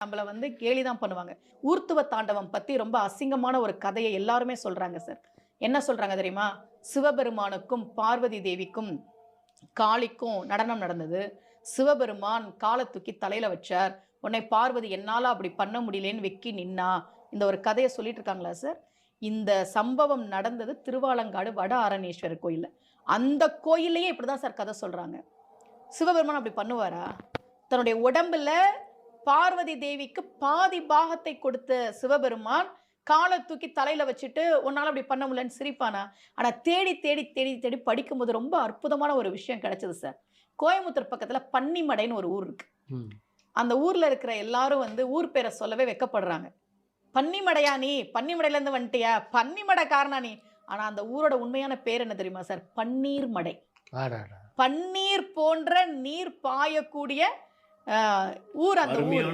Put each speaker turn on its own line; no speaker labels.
நம்மள வந்து கேலி தான் பண்ணுவாங்க. ஊர்த்துவ தாண்டவம் பத்தி ரொம்ப அசிங்கமான ஒரு கதையை எல்லாருமே சொல்றாங்க சார் என்ன சொல்றாங்க தெரியுமா? சிவபெருமானுக்கும் பார்வதி தேவிக்கும் காளிக்கும் நடனம் நடந்தது. சிவபெருமான் காலை தூக்கி தலையில வச்சார். உன்னை பார்வதி என்னால அப்படி பண்ண முடியலன்னு வெக்கி நின்னா. இந்த ஒரு கதையை சொல்லிட்டு இருக்காங்களா சார் இந்த சம்பவம் நடந்தது திருவாலங்காடு வட ஆரணேஸ்வரர் கோயிலில். அந்த கோயிலையே இப்படிதான் சார் கதை சொல்றாங்க. சிவபெருமான் அப்படி பண்ணுவாரா? தன்னுடைய உடம்புல பார்வதி தேவிக்கு பாதி பாகத்தை கொடுத்த சிவபெருமான் காலை தூக்கி தலையில வச்சுட்டு உன்னால அப்படி பண்ண முடியலன்னு சிரிப்பானா? ஆனா தேடி தேடி தேடி தேடி படிக்கும்போது ரொம்ப அற்புதமான ஒரு விஷயம் கிடைச்சது சார் கோயம்புத்தூர் பக்கத்துல பன்னிமடைன்னு ஒரு ஊர் இருக்கு. அந்த ஊர்ல இருக்கிற எல்லாரும் வந்து ஊர் பேரை சொல்லவே வெக்கப்படுறாங்க. பன்னிமடையா நீ? பன்னிமடையில இருந்து வந்துட்டியா? பன்னிமடை காரணா நீ? ஆனா அந்த ஊரோட உண்மையான பேர் என்ன தெரியுமா சார் பன்னீர் மடை பன்னீர் போன்ற நீர் பாயக்கூடிய ஊர் அந்த ஊர்.